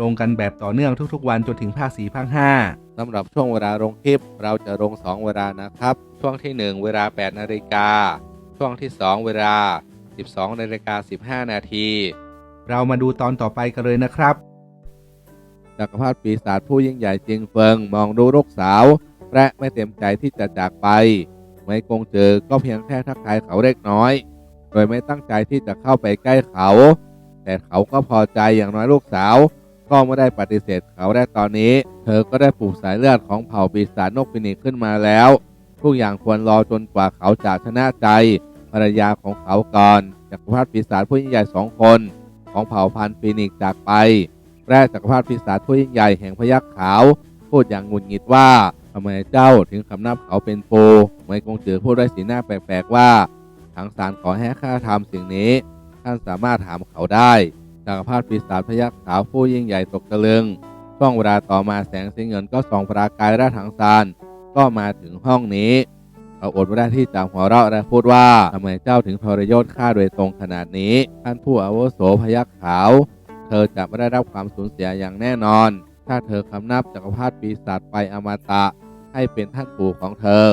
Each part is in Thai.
ลงกันแบบต่อเนื่องทุกๆ วันจนถึงภาค4ภาค5สำหรับช่วงเวลาลงคลิป เราจะลง 2 เวลานะครับ ช่วงที่ 1 เวลา 8 นาฬิกา ช่วงที่ 2 เวลา 12 นาฬิกา 15 นาที เรามาดูตอนต่อไปกันเลยนะครับจักรพรรดิปีศาจผู้ยิ่งใหญ่จิงเฟิงมองดูลูกสาว และไม่เต็มใจที่จะจากไป ไม่กงเจอก็เพียงแค่ทักทายเขาเล็กน้อย โดยไม่ตั้งใจที่จะเข้าไปใกล้เขา แต่เขาก็พอใจอย่างน้อยลูกสาว ก็ไม่ได้ปฏิเสธเขาและตอนนี้ เธอก็ได้ปลูกสายเลือดของเผ่าปีศาจนกฟินิกขึ้นมาแล้ว ทุกอย่างควรรอจนกว่าเขาจะชนะใจภรรยาของเขาก่อนจักรพรรดิปีศาจผู้ยิ่งใหญ่สองคน ของเผ่าพันธุ์ฟีนิกจากไปแรกจักรพรรดิปีศาจผู้ยิ่งใหญ่แห่งพยัคฆ์ขาวพูดอย่างงุดหงิดว่าทำไมเจ้าถึงคำนับเขาเป็นปูไม่คงจือพูดด้วยสีหน้าแปลกๆว่าทางสารขอให้ข้าทำสิ่งนี้ ท่านสามารถถามเขาได้ จักรพรรดิปีศาจพยัคฆ์ขาวผู้ยิ่งใหญ่ตกตะลึง ช่วงเวลาต่อมาแสงสีเงินก็ส่องประกายและถังซานก็มาถึงห้องนี้เขาอดไม่ได้ที่จะหัวเราะและพูดว่าทำไมเจ้าถึงทรยศข้าโดยตรงขนาดนี้ ท่านผู้อาวุโสพยัคฆ์ขาว เธอจะไม่ได้รับความสูญเสียอย่างแน่นอน ถ้าเธอคำนับจักรพรรดิปีศาจไปอมตะ ให้เป็นท่านปู่ของเธอ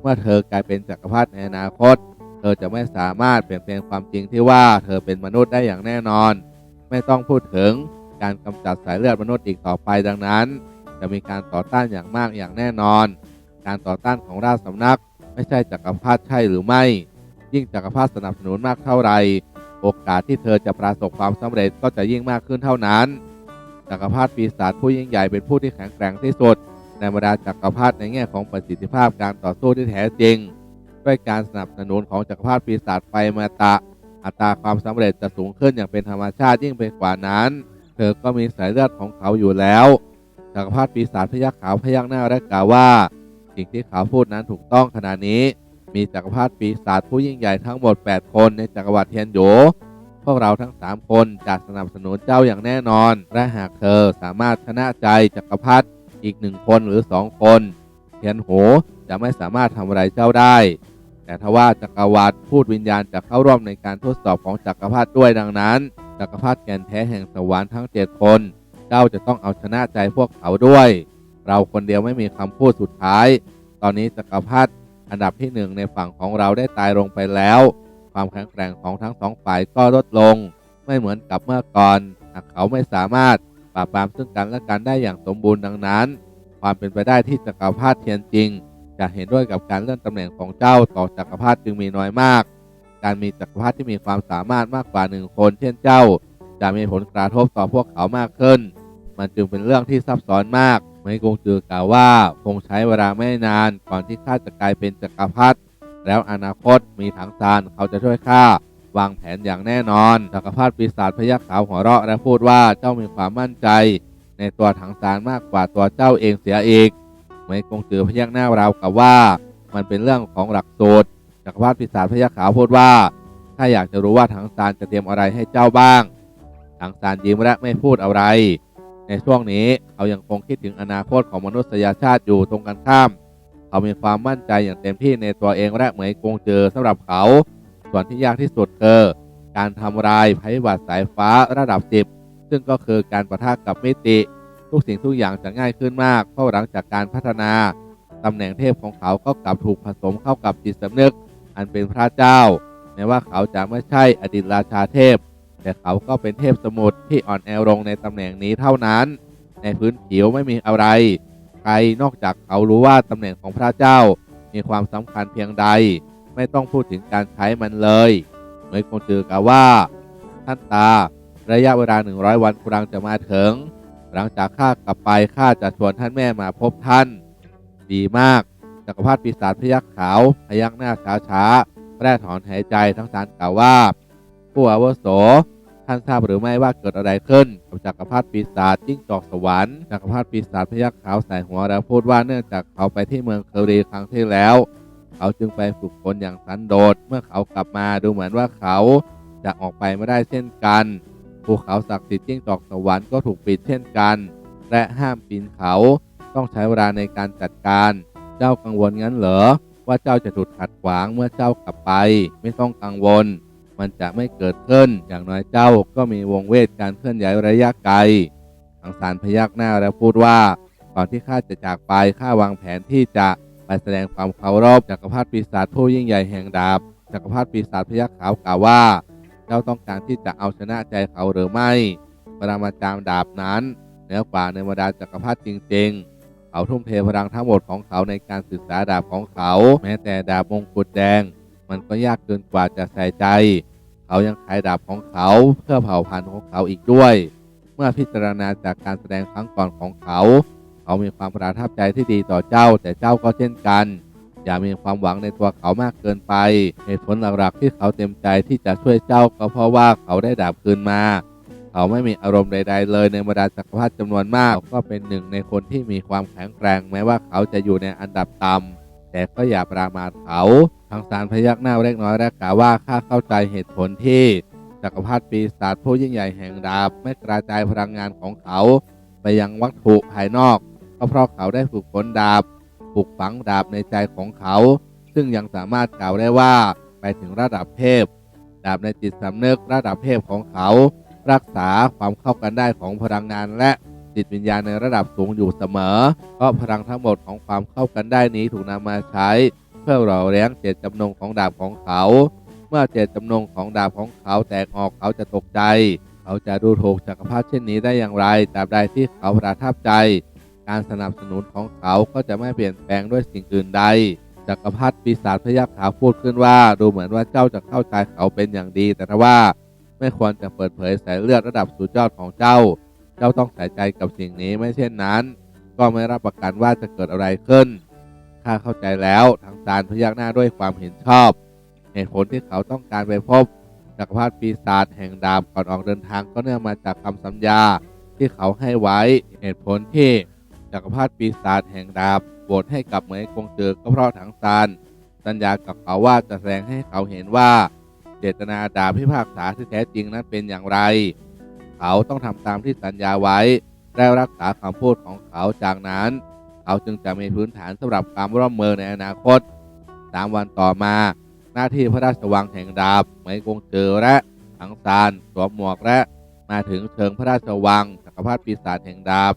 เมื่อเธอกลายเป็นจักรพรรดิในอนาคต เธอจะไม่สามารถเปลี่ยนแปลงความจริงที่ว่าเธอเป็นมนุษย์ได้อย่างแน่นอน ไม่ต้องพูดถึงการกำจัดสายเลือดมนุษย์อีกต่อไปดังนั้น จะมีการต่อต้านอย่างมากอย่างแน่นอน การต่อต้านของราชสำนัก ไม่ใช่จักรพรรดิใช่หรือไม่ ยิ่งจักรพรรดิสนับสนุนมากเท่าไหร่โอกาสที่เธอจะประสบความสำเร็จก็จะยิ่งมากขึ้นเท่านั้น จักรพรรดิปีศาจผู้ยิ่งใหญ่เป็นผู้ที่แข็งแกร่งที่สุด ในบรรดาจักรพรรดิในแง่ของประสิทธิภาพการต่อสู้ที่แท้จริง ด้วยการสนับสนุนของจักรพรรดิปีศาจไฟมาตะ อัตราความสำเร็จจะสูงขึ้นอย่างเป็นธรรมชาติยิ่งไปกว่านั้น เธอก็มีสายเลือดของเขาอยู่แล้วจักรพรรดิปีศาจพยักขาวพยักหน้าและกล่าวว่า สิ่งที่เขาพูดนั้นถูกต้องขณะนี้ มีจักรพรรดิปีศาจผู้ยิ่งใหญ่ทั้งหมด 8 คนในจักรวรรดิเทียนโหยพวกเราทั้ง 3 คนจะสนับสนุนเจ้าอย่างแน่นอน และหากเธอสามารถชนะใจจักรพรรดิอีกหนึ่งคนหรือสองคน เทียนโหจะไม่สามารถทำอะไรเจ้าได้ แต่ทว่าจักรวรรดิพูดวิญญาณจะเข้าร่วมในการทดสอบของจักรพรรดิด้วยดังนั้น จักรพรรดิแก่นแท้แห่งสวรรค์ทั้ง7คนเจ้าจะต้องเอาชนะใจพวกเขาด้วย เราคนเดียวไม่มีคำพูดสุดท้าย ตอนนี้จักรพรรดิอันดับที่หนึ่งในฝั่งของเราได้ตายลงไปแล้ว ความแข็งแกร่งของทั้งสองฝ่ายก็ลดลง ไม่เหมือนกับเมื่อก่อนหากเขาไม่สามารถปราบปรามซึ่งกันและกันได้อย่างสมบูรณ์ดังนั้น ความเป็นไปได้ที่จักรพรรดิเทียนจริง จะเห็นด้วยกับการเลื่อนตำแหน่งของเจ้าต่อจักรพรรดิจึงมีน้อยมาก การมีจักรพรรดิที่มีความสามารถมากกว่าหนึ่งคน เช่นเจ้า จะมีผลกระทบต่อพวกเขามากขึ้น มันจึงเป็นเรื่องที่ซับซ้อนมากไม่กงจือกล่าวว่าคงใช้เวลาไม่นานก่อนที่ข้าจะกลายเป็นจักรพรรดิแล้วอนาคตมีถังซานเขาจะช่วยข้าวางแผนอย่างแน่นอนจักรพรรดิปีศาจพยักขาวหัวเราะและพูดว่าเจ้ามีความมั่นใจ ในตัวถังซานมากกว่าตัวเจ้าเองเสียอีก ไม่กงจือพยักหน้าราวกับว่า มันเป็นเรื่องของหลักสูตรจักรพรรดิปีศาจพยักขาวพูดว่า ถ้าอยากจะรู้ว่าถังซานจะเตรียมอะไรให้เจ้าบ้าง ถังซานยิ้มและไม่พูดอะไร ในช่วงนี้เขายังคงคิดถึงอนาคตของมนุษยชาติอยู่ตรงกันข้าม เขามีความมั่นใจอย่างเต็มที่ในตัวเองและเหมยกงเจอสำหรับเขา ส่วนที่ยากที่สุดคือการทำลายภัยพิบัติสายฟ้าระดับ10ซึ่งก็คือการประทะกับมิติ ทุกสิ่งทุกอย่างจะง่ายขึ้นมาก เพราะหลังจากการพัฒนาตำแหน่งเทพของเขาก็กลับถูกผสมเข้ากับจิตสำนึก อันเป็นพระเจ้าแม้ว่าเขาจะไม่ใช่อดีตราชาเทพ แต่เขาก็เป็นเทพสมุทรที่อ่อนแอลงในตำแหน่งนี้เท่านั้น ในพื้นผิวไม่มีอะไร ใครนอกจากเขารู้ว่าตำแหน่งของพระเจ้า มีความสำคัญเพียงใด ไม่ต้องพูดถึงการใช้มันเลยเหมือนคงจือกล่าวว่า ท่านตาระยะเวลา 100 วันกำลังจะมาถึง หลังจากข้ากลับไปข้าจะชวนท่านแม่มาพบท่าน ดีมากจักรพรรดิปีศาจพยักขาวพยักหน้าช้าช้าแร่ถอนหายใจทั้งสารกล่าวว่าผู้อาวุโสท่านทราบหรือไม่ว่าเกิดอะไรขึ้นกับจักรพรรดิปีศาจจิ้งจอกสวรรค์จักรพรรดิปีศาจพยักขาวใส่หัวแล้วพูดว่าเนื่องจากเขาไปที่เมืองเคอรีครั้งที่แล้ว เขาจึงไปฝึกฝนอย่างสันโดษเมื่อเขากลับมาดูเหมือนว่าเขาจะออกไปไม่ได้เช่นกัน ภูเขาศักดิ์สิทธิ์จิ้งจอกสวรรค์ก็ถูกปิดเช่นกัน และห้ามปีนเขาต้องใช้เวลาในการจัดการ เจ้ากังวลงั้นเหรอ ว่าเจ้าจะถูกขัดขวางเมื่อเจ้ากลับไป ไม่ต้องกังวล มันจะไม่เกิดขึ้น อย่างน้อยเจ้าก็มีวงเวทการเคลื่อนย้ายระยะไกลทังสารพยักหน้าแล้วพูดว่าก่อนที่ข้าจะจากไปข้าวางแผนที่จะไปแสดงความเคารพจักรพรรดิปีศาจผู้ยิ่งใหญ่แห่งดาบจักรพรรดิปีศาจพยักขาวกล่าวว่า เจ้าต้องการที่จะเอาชนะใจเขาหรือไม่ปรามาจารย์ดาบนั้นเหนือกว่าในบรรดาจักรพรรดิจริง ๆ เขาทุ่มเทพลังทั้งหมดของเขาในการศึกษาดาบของเขา แม้แต่ดาบมงกุฎแดง มันก็ยากเกินกว่าจะใส่ใจ เขายังขายดาบของเขาเพื่อเผ่าพันธุ์ของเขาอีกด้วย เมื่อพิจารณาจากการแสดงครั้งก่อนของเขา เขามีความประทับใจที่ดีต่อเจ้าแต่เจ้าก็เช่นกัน อย่ามีความหวังในตัวเขามากเกินไป เหตุผลหลักๆที่เขาเต็มใจที่จะช่วยเจ้าก็เพราะว่าเขาได้ดาบคืนมา เขาไม่มีอารมณ์ใด ๆ เลยในบรรดาจักรพรรดิจำนวนมาก ก็เป็นหนึ่งในคนที่มีความแข็งแกร่งแม้ว่าเขาจะอยู่ในอันดับต่ำแต่ก็อย่าประมาทเขาทางสารพยักหน้าเล็กน้อยและกล่าวว่าข้าเข้าใจเหตุผลที่จักรพรรดิปีศาจผู้ยิ่งใหญ่แห่งดาบไม่กระจายพลังงานของเขา ไปยังวัตถุภายนอก ก็เพราะเขาได้ฝึกฝนดาบ ปลูกฝังดาบในใจของเขา ซึ่งยังสามารถกล่าวได้ว่าไปถึงระดับเทพ ดาบในจิตสำนึกระดับเทพของเขา รักษาความเข้ากันได้ของพลังงานและจิตวิญญาณในระดับสูงอยู่เสมอ เพราะพลังทั้งหมดของความเข้ากันได้นี้ถูกนำมาใช้ เพื่อหล่อเลี้ยงเจตจำนงของดาบของเขา เมื่อเจตจำนงของดาบของเขาแตกออกเขาจะตกใจ เขาจะดูถูกจักรพรรดิเช่นนี้ได้อย่างไรตราบใดที่เขาประทับใจ การสนับสนุนของเขาก็จะไม่เปลี่ยนแปลงด้วยสิ่งอื่นใดจักรพรรดิปีศาจพยัคฆ์ขาวพูดขึ้นว่า ดูเหมือนว่าเจ้าจะเข้าใจเขาเป็นอย่างดี แต่ถ้าว่าไม่ควรจะเปิดเผยสายเลือดระดับสุดยอดของเจ้า เจ้าต้องใส่ใจกับสิ่งนี้ไม่เช่นนั้น ก็ไม่รับประกันว่าจะเกิดอะไรขึ้นข้าเข้าใจแล้วทางซานพยักหน้าด้วยความเห็นชอบเหตุผลที่เขาต้องการไปพบจักรพรรดิปีศาจแห่งดาบก่อนออกเดินทางก็เนื่องมาจากคำสัญญาที่เขาให้ไว้เหตุผลที่ จักรพรรดิปีศาจแห่งดาบโหวตให้กับเหมยกงเจอก็เพราะถังซานสัญญากับเขาว่าจะแสดงให้เขาเห็นว่า เจตนาดาบพิพากษาที่แท้จริงนั้นเป็นอย่างไร เขาต้องทำตามที่สัญญาไว้และรักษาคำพูดของเขาจากนั้น เขาจึงจะมีพื้นฐานสำหรับความร่วมมือในอนาคตสามวันต่อมา หน้าที่พระราชวังแห่งดาบไหมยกงเจอและถังซานสวมหมวกและมาถึงเชิงพระราชวังจักรพรรดิปีศาจแห่งดาบ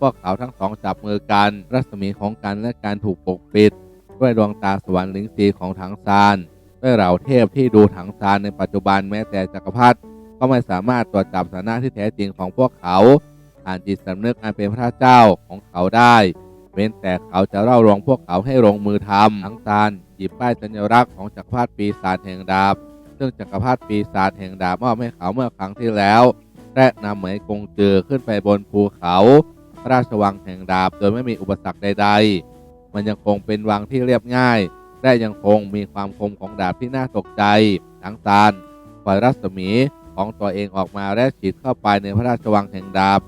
พวกเขาทั้งสองจับมือกัน รัศมีของกันและการถูกปกปิด ด้วยดวงตาสวรรค์ลิงซีของถังซานด้วยเหล่าเทพที่ดูถังซานในปัจจุบันแม้แต่จักรพรรดิก็ไม่สามารถตรวจจับสถานะที่แท้จริงของพวกเขาผ่านจิตสำนึกอันเป็นพระเจ้าของเขาได้ เว้นแต่เขาจะเล่าลวงพวกเขาให้ลงมือทำทั้งซานหยิบป้ายสัญลักษณ์ของจักรพรรดิปีศาจแห่งดาบ ซึ่งจักรพรรดิปีศาจแห่งดาบมอบให้เขาเมื่อครั้งที่แล้วและนำเหมยกงเจือขึ้นไปบนภูเขา พระราชวังแห่งดาบ โดยไม่มีอุปสรรคใด ๆ มันยังคงเป็นวังที่เรียบง่าย และยังคงมีความคมของดาบที่น่าตกใจ ทั้งซานปล่อยรัศมีของตัวเองออกมาและฉีดเข้าไปในพระราชวังแห่งดาบ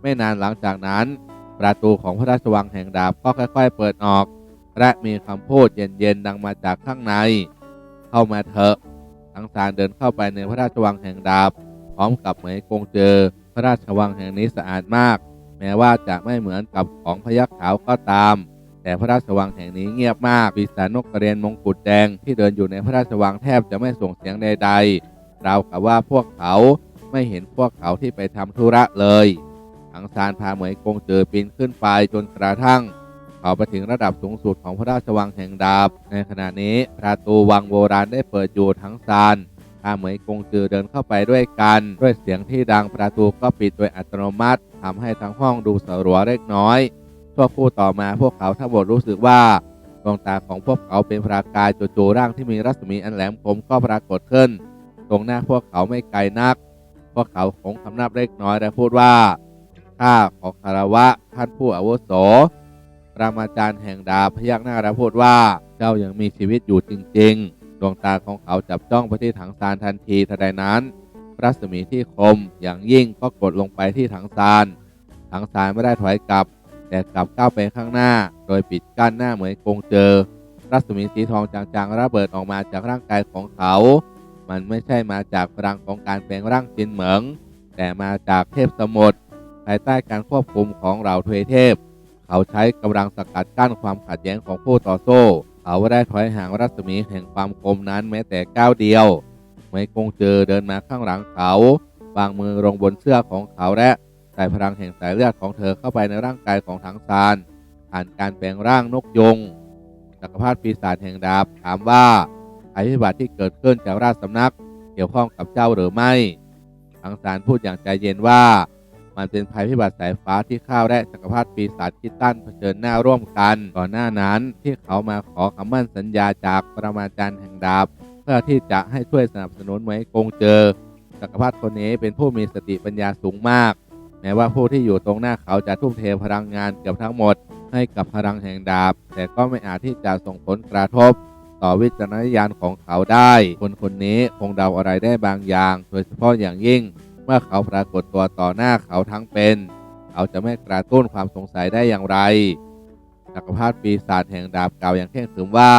ไม่นานหลังจากนั้น ประตูของพระราชวังแห่งดาบก็ค่อย ๆ เปิดออก และมีคำพูดเย็นๆดังมาจากข้างใน เข้ามาเถอะทั้งซานเดินเข้าไปในพระราชวังแห่งดาบ พร้อมกับเหมยกงเจอ พระราชวังแห่งนี้สะอาดมาก ม้ว่าจะไม่เหมือนกับของพยัคฆ์ขาวก็ตาม แต่พระราชวังแห่งนี้เงียบมากปีศาจนกกระเรียนมงกุฎแดงที่เดินอยู่ในพระราชวังแทบจะไม่ส่งเสียงใดๆราวกับว่าพวกเขาไม่เห็นพวกเขาที่ไปทำธุระเลยทังซานพาเหมยกงเจอปีนขึ้นไปจนกระทั่งเขาไปถึงระดับสูงสุดของพระราชวังแห่งดาบ ในขณะนี้ประตูวังโบราณได้เปิดอยู่ทั้งซาน พาเหมยกงจือเดินเข้าไปด้วยกัน ด้วยเสียงที่ดังประตูก็ปิดโดยอัตโนมัติทำให้ทั้งห้องดูสลัวเล็กน้อยชั่วครู่ต่อมาพวกเขาทั้งหมดรู้สึกว่าดวงตาของพวกเขาเป็นประกายจู่ๆร่างที่มีรัศมีอันแหลมคมก็ปรากฏขึ้น ตรงหน้าพวกเขาไม่ไกลนัก พวกเขาคงคำนับเล็กน้อยและพูดว่าข้าขอคารวะท่านผู้อาวุโสปรามาจารย์แห่งดาพยักหน้าและพูดว่าเจ้ายังมีชีวิตอยู่จริง ๆ วงตาของเขาจับจ้องไปที่ถังซานทันทีทันใดนั้น รัศมีที่คมอย่างยิ่งก็กดลงไปที่ถังซาน ถังซานไม่ได้ถอยกลับ แต่กลับก้าวไปข้างหน้า โดยปิดกั้นหน้าเหมือนกงเจอ รัศมีสีทองจางๆระเบิดออกมาจากร่างกายของเขา มันไม่ใช่มาจากพลังของการแปลงร่างจินเหมิง แต่มาจากเทพสมุทรภายใต้การควบคุมของเหล่าเทวเทพ เขาใช้กำลังสกัดกั้นความขัดแย้งของผู้ต่อสู้ เขาไม่ได้ถอยห่างรัศมีแห่งความคมนั้นแม้แต่ก้าวเดียวเหมยกงเจอเดินมาข้างหลังเขาวางมือลงบนเสื้อของเขาและใส่พลังแห่งสายเลือดของเธอเข้าไปในร่างกายของทั้งซานผ่านการแปลงร่างนกยงจักรพรรดิปีศาจแห่งดาบถามว่าภัยพิบัติที่เกิดขึ้นจากราชสำนัก เกี่ยวข้องกับเจ้าหรือไม่ทั้งสารพูดอย่างใจเย็นว่า มันเป็นภัยพิบัติสายฟ้าที่ข้าวและจักรพรรดิปีศาจคิดตันเผชิญหน้าร่วมกัน ก่อนหน้านั้นที่เขามาขอคำมั่นสัญญาจากปรมาจารย์แห่งดาบ เพื่อที่จะให้ช่วยสนับสนุนไว้กงเจอ จักรพรรดิคนนี้เป็นผู้มีสติปัญญาสูงมาก แม้ว่าผู้ที่อยู่ตรงหน้าเขาจะทุ่มเทพลังงานเกือบทั้งหมด ให้กับพลังแห่งดาบ แต่ก็ไม่อาจที่จะส่งผลกระทบ ต่อวิจารณญาณของเขาได้ คนคนนี้คงเดาอะไรได้บางอย่าง โดยเฉพาะอย่างยิ่ง เมื่อเขาปรากฏตัวต่อหน้าเขาทั้งเป็น เขาจะไม่กระตุ้นความสงสัยได้อย่างไรจักรพรรดิปีศาจแห่งดาบกล่าวอย่างเคร่งขรึมว่า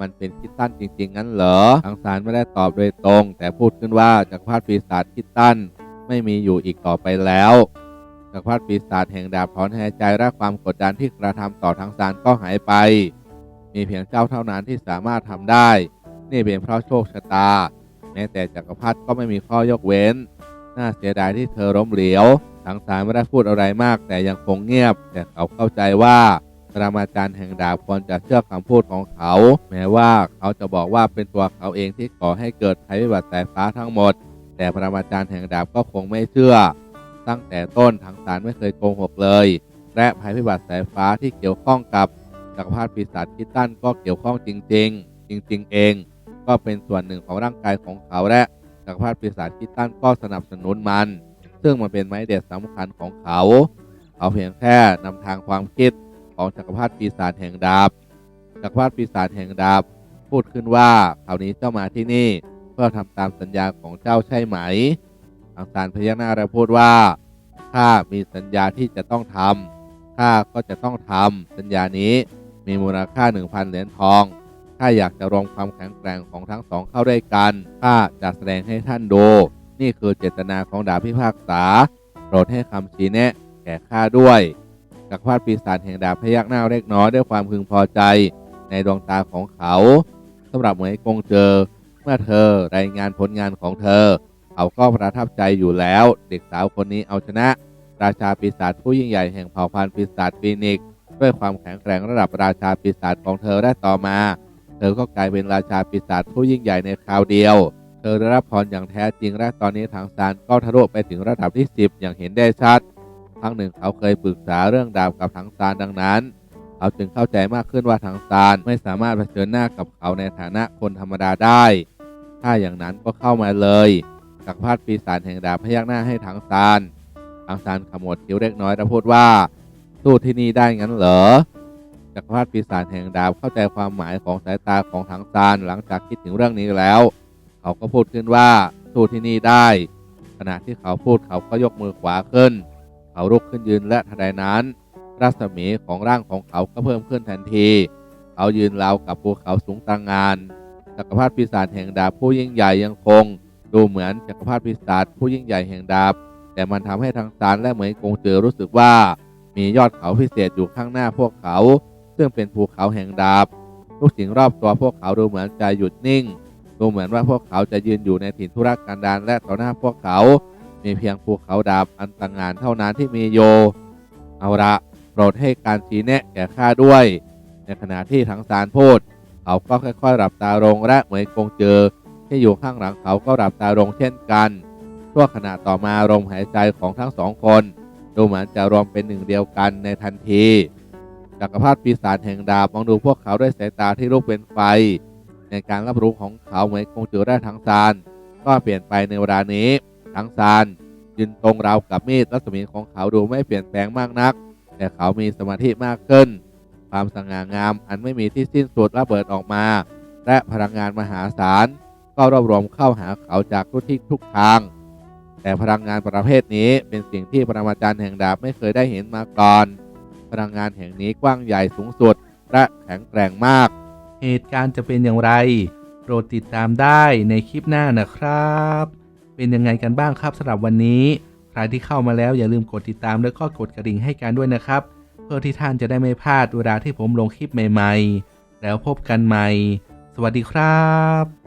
มันเป็นคิดตันจริง ๆ งั้นเหรอทางสารไม่ได้ตอบโดยตรง แต่พูดขึ้นว่าจักรพรรดิปีศาจคิดตันไม่มีอยู่อีกต่อไปแล้วจักรพรรดิปีศาจแห่งดาบถอนหายใจและความกดดันที่กระทำต่อทางสารก็หายไป มีเพียงเจ้าเท่านั้นที่สามารถทำได้ นี่เป็นเพราะโชคชะตา แม้แต่จักรพรรดิก็ไม่มีข้อยกเว้น น่าเสียดายที่เธอล้มเหลวทางสารไม่ได้พูดอะไรมาก แต่ยังคงเงียบ แต่เขาเข้าใจว่าปรมาจารย์แห่งดาบควรจะเชื่อคำพูดของเขา แม้ว่าเขาจะบอกว่าเป็นตัวเขาเองที่ก่อให้เกิดภัยพิบัติสายฟ้าทั้งหมด แต่ปรมาจารย์แห่งดาบก็คงไม่เชื่อ ตั้งแต่ต้นทางสารไม่เคยโกหกเลย และภัยพิบัติสายฟ้าที่เกี่ยวข้องกับจักรพรรดิปีศาจคิดตันก็เกี่ยวข้องจริง ๆ จริง ๆ เอง ก็เป็นส่วนหนึ่งของร่างกายของเขาและ จักรพรรดิปีศาจคิดตันก็สนับสนุนมัน ซึ่งมันเป็นไม้เด็ดสำคัญของเขา เขาเพียงแค่นำทางความคิดของจักรพรรดิปีศาจแห่งดาบ จักรพรรดิปีศาจแห่งดาบ พูดขึ้นว่าคราวนี้เจ้ามาที่นี่ เพื่อทำตามสัญญาของเจ้าใช่ไหมทางสารพยักหน้าและพูดว่าข้ามีสัญญาที่จะต้องทำข้าก็จะต้องทำสัญญานี้มีมูลค่า 1,000 เหรียญทอง ข้าอยากจะรวมความแข็งแกร่งของทั้งสองเข้าด้วยกันข้าจะแสดงให้ท่านดู นี่คือเจตนาของดาบพิพากษา โปรดให้คำชี้แนะ แก่ข้าด้วยจักรพรรดิปีศาจแห่งดาบพยักหน้าเล็กน้อยด้วยความพึงพอใจในดวงตาของเขาสำหรับเหมยกงเจอ เมื่อเธอรายงานผลงานของเธอ เขาก็ประทับใจอยู่แล้ว เด็กสาวคนนี้เอาชนะ ราชาปีศาจผู้ยิ่งใหญ่แห่งเผ่าพันธุ์ปีศาจฟีนิกซ์ด้วยความแข็งแกร่งระดับราชาปีศาจของเธอและต่อมา เธอก็กลายเป็นราชาปีศาจผู้ยิ่งใหญ่ในคราวเดียว เธอได้รับพรอย่างแท้จริงและตอนนี้ทางซานก็ทะลุไปถึงระดับที่ 10 อย่างเห็นได้ชัด ครั้งหนึ่งเขาเคยปรึกษาเรื่องดาบกับทางซานดังนั้น เขาจึงเข้าใจมากขึ้นว่าทางซานไม่สามารถเผชิญหน้ากับเขาในฐานะคนธรรมดาได้ ถ้าอย่างนั้นก็เข้ามาเลยจักพรรดิปีศาจแห่งดาบพยักหน้าให้ทางซานทางซานขมวดคิ้วเล็กน้อยและพูดว่าสู้ที่นี่ได้งั้นเหรอ จักรพรรดิปีศาจแห่งดาบเข้าใจความหมายของสายตาของทางซานหลังจากคิดถึงเรื่องนี้แล้ว เขาก็พูดขึ้นว่าสู้ที่นี่ได้ ขณะที่เขาพูดเขาก็ยกมือขวาขึ้น เขาลุกขึ้นยืนและทันใดนั้น รัศมีของร่างของเขาก็เพิ่มขึ้นทันที เขายืนราวกับภูเขาสูงตระงานจักรพรรดิปีศาจแห่งดาบผู้ยิ่งใหญ่ยังคง ดูเหมือนจักรพรรดิปีศาจผู้ยิ่งใหญ่แห่งดาบ แต่มันทำให้ทางซานและเหมยกงเจอรู้สึกว่ามียอดเขาพิเศษอยู่ข้างหน้าพวกเขา ซึ่งเป็นภูเขาแห่งดาบ ทุกสิ่งรอบตัวพวกเขาดูเหมือนจะหยุดนิ่ง ดูเหมือนว่าพวกเขาจะยืนอยู่ในถิ่นธุรกันดารและต่อหน้าพวกเขา มีเพียงภูเขาดาบอันต่างงานเท่านั้นที่มีโย เอาละโปรดให้การชี้แนะแก่ข้าด้วย ในขณะที่ทั้งสารพูด เขาก็ค่อยๆหลับตาลงและเหมยกงเจอ ที่อยู่ข้างหลังเขาก็หลับตาลงเช่นกันชั่วขณะต่อมาลมหายใจของทั้งสองคน ดูเหมือนจะรวมเป็นหนึ่งเดียวกันในทันที จักรพรรดิปีศาจแห่งดาบมองดูพวกเขาด้วยสายตาที่ลุกเป็นไฟ ในการรับรู้ของเขาเหมือนคงเจอได้ทั้งซาน ก็เปลี่ยนไปในเวลานี้ทั้งซานยืนตรงราวกับมีดรัศมีของเขาดูไม่เปลี่ยนแปลงมากนัก แต่เขามีสมาธิมากขึ้น ความสง่างามอันไม่มีที่สิ้นสุดระเบิดออกมา และพลังงานมหาศาลก็รวบรวมเข้าหาเขาจากทุกทิศทุกทาง แต่พลังงานประเภทนี้เป็นสิ่งที่ปรมาจารย์แห่งดาบไม่เคยได้เห็นมาก่อน พลังงานแห่งนี้กว้างใหญ่สูงสุดและแข็งแกร่งมาก เหตุการณ์จะเป็นอย่างไร โปรดติดตามได้ในคลิปหน้านะครับ เป็นยังไงกันบ้างครับสำหรับวันนี้ ใครที่เข้ามาแล้วอย่าลืมกดติดตามแล้วก็กดกระดิ่งให้กันด้วยนะครับ เพื่อที่ท่านจะได้ไม่พลาดเวลาที่ผมลงคลิปใหม่ ๆ แล้วพบกันใหม่ สวัสดีครับ